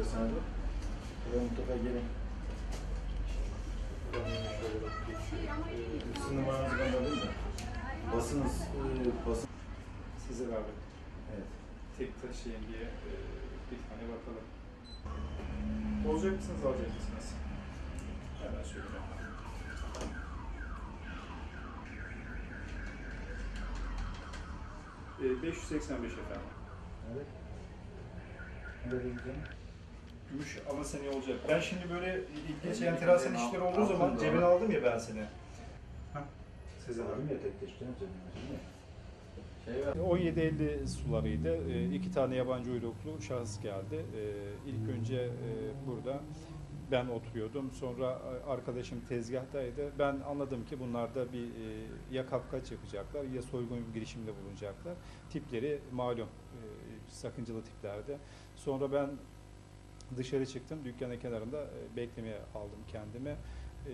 Da. Buraya mutlaka gelin. Sizin numaranızı ben alayım da. Basınız, e, basın. Size abi Evet. tek taşıyın diye e, bir tane bakalım. Olacak mısınız, alacak mısınız? Hemen söyleyeyim. E, 585 efendim. Evet. Nereye gideceğim? Gümüş ama seneye olacak. Ben şimdi böyle ilginç enteresan işler olduğu zaman cebine aldım ya ben seni. Hah. Sezen abi. Aldım ya tek tek canım canım. Şey var. 17.50 sularıydı. E, iki tane yabancı uyruklu şahıs geldi. E, ilk önce e, burada ben oturuyordum. Sonra e, arkadaşım tezgahtaydı. Ben anladım ki bunlar da bir e, ya kapkaç yapacaklar ya soygun girişiminde bulunacaklar. Tipleri malum e, sakıncalı tiplerdi. Sonra ben dışarı çıktım. Dükkanın kenarında e, beklemeye aldım kendimi. E,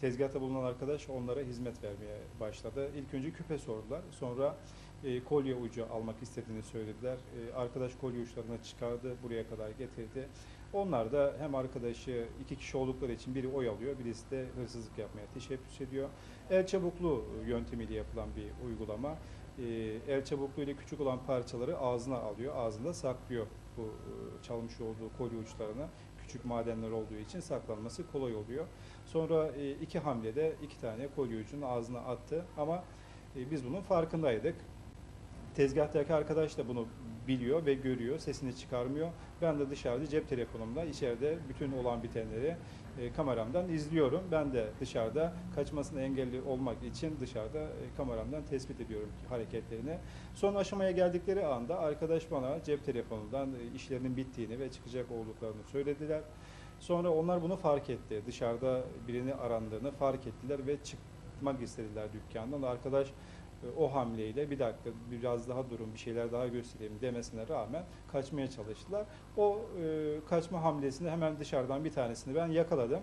tezgahta bulunan arkadaş onlara hizmet vermeye başladı. İlk önce küpe sordular. Sonra e, kolye ucu almak istediğini söylediler. Arkadaş kolye uçlarını çıkardı, buraya kadar getirdi. Onlar da hem arkadaşı iki kişi oldukları için biri oyalıyor, birisi de hırsızlık yapmaya teşebbüs ediyor. El çabuklu yöntemiyle yapılan bir uygulama. E, el çabuklu ile küçük olan parçaları ağzına alıyor, ağzında saklıyor bu e, çalmış olduğu kolye uçlarını. Küçük madenler olduğu için saklanması kolay oluyor. Sonra e, iki hamlede iki tane kolye ucunu ağzına attı ama e, biz bunun farkındaydık. Tezgahtaki arkadaş da bunu biliyor ve görüyor, sesini çıkarmıyor. Ben de dışarıda cep telefonumda içeride bütün olan bitenleri e, kameramdan izliyorum. Ben de dışarıda kaçmasına engelli olmak için dışarıda e, kameramdan tespit ediyorum hareketlerini. Son aşamaya geldikleri anda arkadaş bana cep telefonundan e, işlerinin bittiğini ve çıkacak olduklarını söylediler. Sonra onlar bunu fark etti. Dışarıda birini arandığını fark ettiler ve çıkmak istediler dükkandan. Arkadaş o hamleyle bir dakika biraz daha durun bir şeyler daha göstereyim demesine rağmen kaçmaya çalıştılar. O e, kaçma hamlesinde hemen dışarıdan bir tanesini ben yakaladım.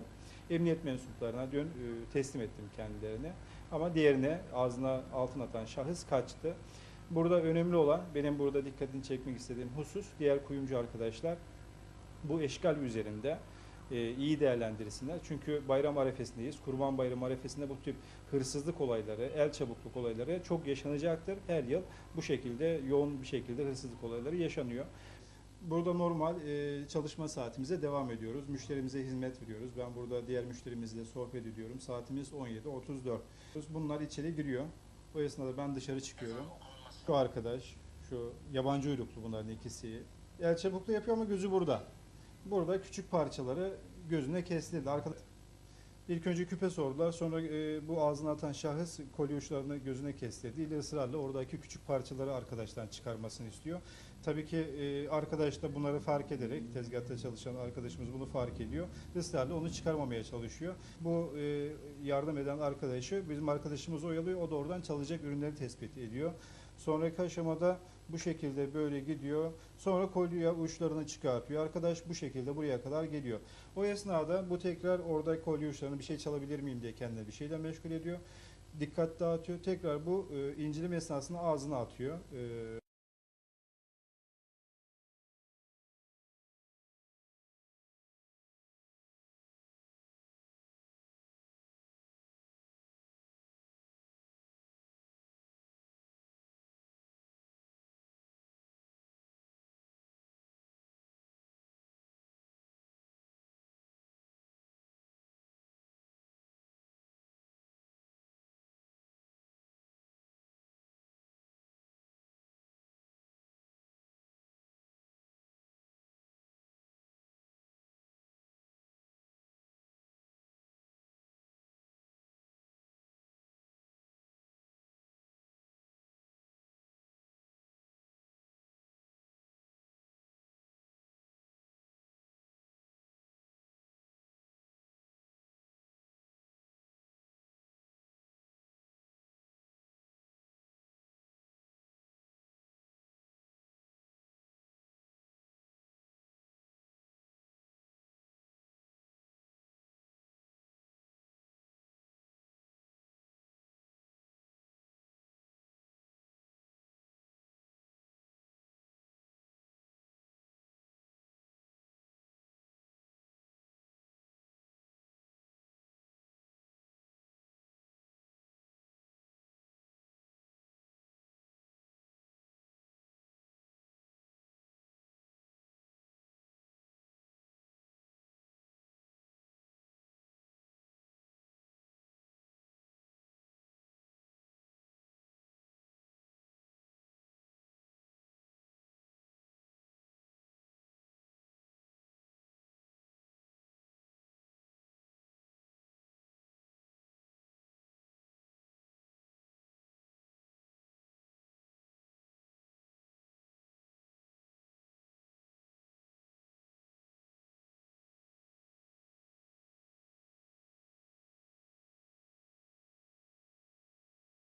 Emniyet mensuplarına dön e, teslim ettim kendilerini. Ama diğerine ağzına altın atan şahıs kaçtı. Burada önemli olan benim burada dikkatini çekmek istediğim husus diğer kuyumcu arkadaşlar bu eşkal üzerinde e, iyi değerlendirsinler. Çünkü bayram arefesindeyiz. Kurban bayramı arefesinde bu tip hırsızlık olayları, el çabukluk olayları çok yaşanacaktır. Her yıl bu şekilde yoğun bir şekilde hırsızlık olayları yaşanıyor. Burada normal e, çalışma saatimize devam ediyoruz. Müşterimize hizmet veriyoruz. Ben burada diğer müşterimizle sohbet ediyorum. Saatimiz 17.34. Bunlar içeri giriyor. O esnada ben dışarı çıkıyorum. Şu arkadaş, şu yabancı uyruklu bunların ikisi. El çabuklu yapıyor ama gözü burada. Burada küçük parçaları gözüne kestirdi. Arkada İlk önce küpe sordular. Sonra e, bu ağzına atan şahıs kolye uçlarını gözüne kestirdi. İle ısrarla oradaki küçük parçaları arkadaştan çıkarmasını istiyor. Tabii ki e, arkadaş da bunları fark ederek, tezgahta çalışan arkadaşımız bunu fark ediyor. Israrla onu çıkarmamaya çalışıyor. Bu e, yardım eden arkadaşı bizim arkadaşımız oyalıyor. O da oradan çalacak ürünleri tespit ediyor. Sonraki aşamada bu şekilde böyle gidiyor. Sonra kolye uçlarını çıkartıyor. Arkadaş bu şekilde buraya kadar geliyor. O esnada bu tekrar orada kolye uçlarını bir şey çalabilir miyim diye kendine bir şeyle meşgul ediyor. Dikkat dağıtıyor. Tekrar bu e, inceleme esnasında ağzına atıyor. E,